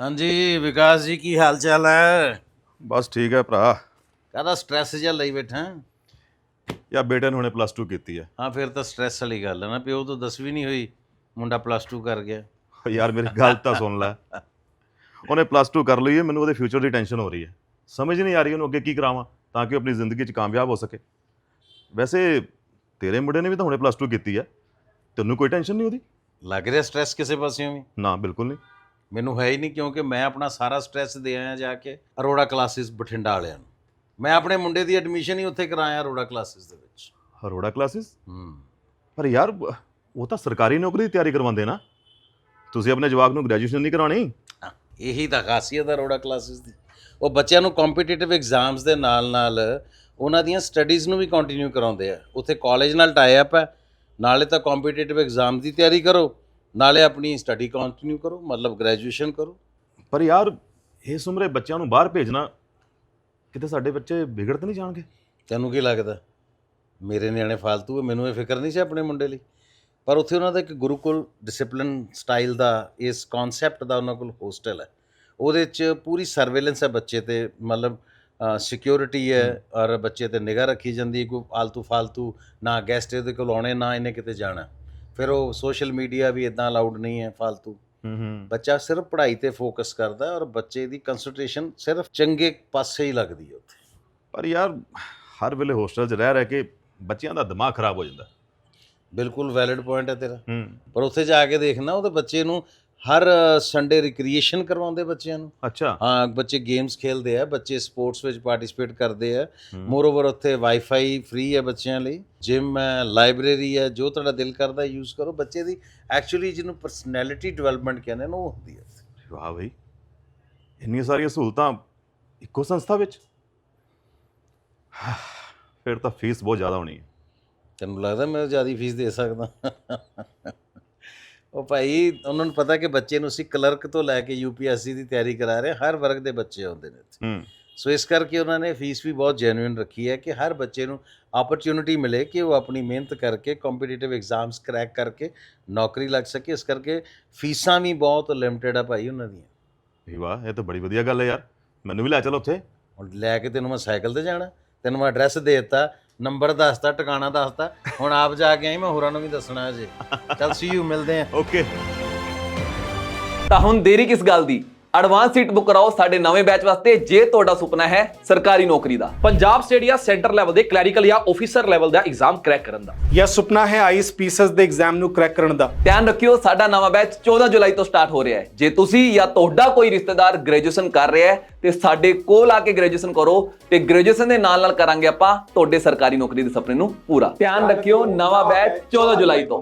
ਹਾਂਜੀ ਵਿਕਾਸ ਜੀ ਕੀ ਹਾਲ ਚਾਲ ਹੈ? ਬਸ ਠੀਕ ਹੈ ਭਰਾ। ਕਾਹਦਾ ਸਟ੍ਰੈਸ ਜਿਹਾ ਲਈ ਬੈਠਾ? ਯਾ ਬੇਟੇ ਨੇ ਹੁਣੇ ਪਲੱਸ 2 ਕੀਤੀ ਹੈ। ਹਾਂ ਫਿਰ ਤਾਂ ਸਟ੍ਰੈਸ ਵਾਲੀ ਗੱਲ ਹੈ ਨਾ ਪਿਓ ਤੋਂ ਦਸਵੀਂ ਨਹੀਂ ਹੋਈ ਮੁੰਡਾ ਪਲੱਸ 2 ਕਰ ਗਿਆ। ਯਾਰ ਮੇਰੀ ਗੱਲ ਤਾਂ ਸੁਣ ਲੈ। ਉਹਨੇ ਪਲੱਸ 2 ਕਰ ਲਈ ਹੈ ਮੈਨੂੰ ਉਹਦੇ ਫਿਊਚਰ ਦੀ ਟੈਨਸ਼ਨ ਹੋ ਰਹੀ ਹੈ। ਸਮਝ ਨਹੀਂ ਆ ਰਹੀ ਉਹਨੂੰ ਅੱਗੇ ਕੀ ਕਰਾਵਾਂ ਤਾਂ ਕਿ ਉਹ ਆਪਣੀ ਜ਼ਿੰਦਗੀ 'ਚ ਕਾਮਯਾਬ ਹੋ ਸਕੇ। ਵੈਸੇ ਤੇਰੇ ਮੁੰਡੇ ਨੇ ਵੀ ਤਾਂ ਹੁਣੇ ਪਲੱਸ 2 ਕੀਤੀ ਹੈ। ਤੈਨੂੰ ਕੋਈ ਟੈਨਸ਼ਨ ਨਹੀਂ ਉਹਦੀ? ਲੱਗ ਰਿਹਾ ਸਟ੍ਰੈਸ ਕਿਸੇ ਪਾਸਿਓਂ ਵੀ? ਨਾ ਬਿਲਕੁਲ ਨਹੀਂ। ਮੈਨੂੰ ਹੈ ਹੀ ਨਹੀਂ ਕਿਉਂਕਿ ਮੈਂ ਆਪਣਾ ਸਾਰਾ ਸਟ੍ਰੈਸ ਦੇ ਆਇਆ ਜਾ ਕੇ ਅਰੋੜਾ ਕਲਾਸਿਸ ਬਠਿੰਡਾ ਵਾਲਿਆਂ ਨੂੰ। ਮੈਂ ਆਪਣੇ ਮੁੰਡੇ ਦੀ ਐਡਮਿਸ਼ਨ ਹੀ ਉੱਥੇ ਕਰਾਇਆ ਅਰੋੜਾ ਕਲਾਸਿਸ ਦੇ ਵਿੱਚ। ਹਰੋੜਾ ਕਲਾਸਿਸ ਹੂੰ। ਪਰ ਯਾਰ ਉਹ ਤਾਂ ਸਰਕਾਰੀ ਨੌਕਰੀ ਦੀ ਤਿਆਰੀ ਕਰਵਾਉਂਦੇ ਨਾ। ਤੁਸੀਂ ਆਪਣੇ ਜਵਾਕ ਨੂੰ ਗ੍ਰੈਜੂਏਸ਼ਨ ਨਹੀਂ ਕਰਾਉਣੀ? ਹਾਂ, ਇਹੀ ਤਾਂ ਖਾਸੀਅਤ ਹੈ ਅਰੋੜਾ ਕਲਾਸਿਸ ਦੀ। ਉਹ ਬੱਚਿਆਂ ਨੂੰ ਕੰਪੀਟੀਟਿਵ ਐਗਜ਼ਾਮਸ ਦੇ ਨਾਲ ਨਾਲ ਉਹਨਾਂ ਦੀਆਂ ਸਟੱਡੀਜ਼ ਨੂੰ ਵੀ ਕੰਟੀਨਿਊ ਕਰਾਉਂਦੇ ਆ। ਉੱਥੇ ਕਾਲਜ ਨਾਲ ਟਾਈ ਅਪ ਹੈ। ਨਾਲੇ ਤਾਂ ਕੰਪੀਟੀਟਿਵ ਐਗਜ਼ਾਮ ਦੀ ਤਿਆਰੀ ਕਰੋ। ਨਾਲੇ ਆਪਣੀ ਸਟੱਡੀ ਕੰਟੀਨਿਊ ਕਰੋ ਮਤਲਬ ਗ੍ਰੈਜੂਏਸ਼ਨ ਕਰੋ। ਪਰ ਯਾਰ ਇਸ ਉਮਰੇ ਬੱਚਿਆਂ ਨੂੰ ਬਾਹਰ ਭੇਜਣਾ ਕਿਤੇ ਸਾਡੇ ਬੱਚੇ ਵਿਗੜ ਤਾਂ ਨਹੀਂ ਜਾਣਗੇ? ਤੈਨੂੰ ਕੀ ਲੱਗਦਾ? ਮੇਰੇ ਨਿਆਣੇ ਫਾਲਤੂ ਹੈ ਮੈਨੂੰ ਇਹ ਫਿਕਰ ਨਹੀਂ ਸੀ ਆਪਣੇ ਮੁੰਡੇ ਲਈ। ਪਰ ਉੱਥੇ ਉਹਨਾਂ ਦਾ ਇੱਕ ਗੁਰੂਕੁਲ ਡਿਸਪਲਿਨ ਸਟਾਈਲ ਦਾ ਇਸ ਕਨਸੈਪਟ ਦਾ ਉਹਨਾਂ ਕੋਲ ਹੋਸਟਲ ਹੈ। ਉਹਦੇ 'ਚ ਪੂਰੀ ਸਰਵੇਲੈਂਸ ਹੈ ਬੱਚੇ ਤੇ ਮਤਲਬ ਸਿਕਿਉਰਿਟੀ ਹੈ ਔਰ ਬੱਚੇ ਤੇ ਨਿਗਾਹ ਰੱਖੀ ਜਾਂਦੀ ਕੋਈ ਆਲਤੂ ਫਾਲਤੂ ਨਾ ਗੈਸਟ ਇਹਦੇ ਕੋਲ ਆਉਣੇ ਨਾ ਇਹਨੇ ਕਿਤੇ ਜਾਣਾ। ਫਿਰ ਉਹ ਸੋਸ਼ਲ ਮੀਡੀਆ ਵੀ ਇਦਾਂ ਅਲਾਉਡ ਨਹੀਂ ਹੈ ਹੂੰ ਹੂੰ। ਬੱਚਾ ਸਿਰਫ ਪੜ੍ਹਾਈ ਤੇ ਫੋਕਸ ਕਰਦਾ ਹੈ ਔਰ ਬੱਚੇ ਦੀ ਕਨਸੈਂਟਰੇਸ਼ਨ ਸਿਰਫ ਚੰਗੇ ਪਾਸੇ ਹੀ ਲੱਗਦੀ ਹੈ ਉੱਥੇ। ਪਰ ਯਾਰ ਹਰ ਵੇਲੇ ਹੋਸਟਲ 'ਚ ਰਹਿ ਰਹਿ ਕੇ ਬੱਚਿਆਂ ਦਾ ਦਿਮਾਗ ਖਰਾਬ ਹੋ ਜਾਂਦਾ। ਬਿਲਕੁਲ ਵੈਲਿਡ ਪੁਆਇੰਟ ਹੈ ਤੇਰਾ। ਹੂੰ। ਪਰ ਉੱਥੇ ਜਾ ਕੇ ਦੇਖਣਾ ਉਹਦੇ ਬੱਚੇ ਨੂੰ ਹਰ ਸੰਡੇ ਰਿਕ੍ਰੀਏਸ਼ਨ ਕਰਵਾਉਂਦੇ ਬੱਚਿਆਂ ਨੂੰ। ਅੱਛਾ। ਹਾਂ ਬੱਚੇ ਗੇਮਸ ਖੇਲਦੇ ਆ ਬੱਚੇ ਸਪੋਰਟਸ ਵਿੱਚ ਪਾਰਟਿਸਿਪੇਟ ਕਰਦੇ ਆ। ਮੋਰਓਵਰ ਉੱਥੇ ਵਾਈਫਾਈ ਫ੍ਰੀ ਹੈ ਬੱਚਿਆਂ ਲਈ। ਜਿਮ ਹੈ ਲਾਇਬ੍ਰੇਰੀ ਹੈ ਜੋ ਤੁਹਾਡਾ ਦਿਲ ਕਰਦਾ ਯੂਜ਼ ਕਰੋ। ਬੱਚੇ ਦੀ ਐਕਚੁਅਲੀ ਜਿਹਨੂੰ ਪਰਸਨੈਲਿਟੀ ਡਿਵੈਲਪਮੈਂਟ ਕਹਿੰਦੇ ਨੇ ਉਹ ਹੁੰਦੀ ਹੈ। ਵਾਹ ਬਈ। ਇੰਨੀਆਂ ਸਾਰੀਆਂ ਸਹੂਲਤਾਂ ਇੱਕੋ ਸੰਸਥਾ ਵਿੱਚ? ਫਿਰ ਤਾਂ ਫੀਸ ਬਹੁਤ ਜ਼ਿਆਦਾ ਹੋਣੀ ਹੈ। ਤੈਨੂੰ ਲੱਗਦਾ ਮੈਂ ਜ਼ਿਆਦਾ ਫੀਸ ਦੇ ਸਕਦਾ? ਉਹ ਭਾਈ ਉਹਨਾਂ ਨੂੰ ਪਤਾ ਕਿ ਬੱਚੇ ਨੂੰ ਅਸੀਂ ਕਲਰਕ ਤੋਂ ਲੈ ਕੇ ਯੂਪੀਐਸਸੀ ਦੀ ਤਿਆਰੀ ਕਰਾ ਰਹੇ। ਹਰ ਵਰਗ ਦੇ ਬੱਚੇ ਆਉਂਦੇ ਨੇ ਇੱਥੇ। ਹੂੰ। ਸੋ ਇਸ ਕਰਕੇ ਉਹਨਾਂ ਨੇ ਫੀਸ ਵੀ ਬਹੁਤ ਜੈਨੂਇਨ ਰੱਖੀ ਹੈ ਕਿ ਹਰ ਬੱਚੇ ਨੂੰ ਆਪਰਚੁਨਿਟੀ ਮਿਲੇ ਕਿ ਉਹ ਆਪਣੀ ਮਿਹਨਤ ਕਰਕੇ ਕੰਪੀਟੀਟਿਵ ਐਗਜ਼ਾਮਸ ਕਰੈਕ ਕਰਕੇ ਨੌਕਰੀ ਲੱਗ ਸਕੇ। ਇਸ ਕਰਕੇ ਫੀਸਾਂ ਵੀ ਬਹੁਤ ਲਿਮਟਿਡ ਆ ਭਾਈ ਉਹਨਾਂ ਦੀਆਂ। ਵਾਹ ਇਹ ਤਾਂ ਬੜੀ ਵਧੀਆ ਗੱਲ ਹੈ ਯਾਰ। ਮੈਨੂੰ ਵੀ ਲੈ ਚੱਲ ਉੱਥੇ। ਹੁਣ ਲੈ ਕੇ ਤੈਨੂੰ ਮੈਂ ਸਾਈਕਲ ਤੇ ਜਾਣਾ ਤੈਨੂੰ ਮੈਂ ਐਡਰੈਸ ਦੇ ਦਿੱਤਾ ਨੰਬਰ ਦੱਸਤਾ, ਟਿਕਾਣਾ ਦੱਸਤਾ। ਹੁਣ ਆਪ ਜਾ ਕੇ ਆਈ, ਮੈਂ ਹੋਰਾਂ ਨੂੰ ਵੀ ਦੱਸਣਾ ਅਜੇ ਚੱਲ ਸੀ ਯੂ ਮਿਲਦੇ ਆਂ ਓਕੇ ਤਾਂ ਹੁਣ ਦੇਰੀ ਕਿਸ ਗੱਲ ਦੀ? ਐਡਵਾਂਸ ਸੀਟ ਬੁੱਕ ਕਰਾਓ ਸਾਡੇ ਨਵੇਂ ਬੈਚ ਵਾਸਤੇ ਜੇ ਤੁਹਾਡਾ ਸੁਪਨਾ ਹੈ ਸਰਕਾਰੀ ਨੌਕਰੀ ਦਾ। ਪੰਜਾਬ ਸਟੇਟ ਜਾਂ ਸੈਂਟਰ ਲੈਵਲ ਦੇ ਕਲੈਰੀਕਲ ਜਾਂ ਆਫੀਸਰ ਲੈਵਲ ਦਾ ਐਗਜ਼ਾਮ ਕਰੈਕ ਕਰਨ ਦਾ। ਜਾਂ ਸੁਪਨਾ ਹੈ ਆਈਸ ਪੀਸਸ ਦੇ ਐਗਜ਼ਾਮ ਨੂੰ ਕ੍ਰੈਕ ਕਰਨ ਦਾ। ਧਿਆਨ ਰੱਖਿਓ ਸਾਡਾ ਨਵਾਂ ਬੈਚ 14 ਜੁਲਾਈ ਤੋਂ ਸਟਾਰਟ ਹੋ ਰਿਹਾ ਹੈ। ਜੇ ਤੁਸੀਂ ਜਾਂ ਤੁਹਾਡਾ ਕੋਈ ਰਿਸ਼ਤੇਦਾਰ ਗ੍ਰੈਜੂਏਸ਼ਨ ਕਰ ਰਿਹਾ ਹੈ ਤੇ ਸਾਡੇ ਕੋਲ ਆ ਕੇ ਗ੍ਰੈਜੂਏਸ਼ਨ ਕਰੋ ਤੇ ਗ੍ਰੈਜੂਏਸ਼ਨ ਦੇ ਨਾਲ ਨਾਲ ਕਰਾਂਗੇ ਆਪਾਂ ਤੁਹਾਡੇ ਸਰਕਾਰੀ ਨੌਕਰੀ ਦੇ ਸੁਪਨੇ ਨੂੰ ਪੂਰਾ। ਧਿਆਨ ਰੱਖਿਓ ਨਵਾਂ ਬੈਚ 14 ਜੁਲਾਈ ਤੋਂ।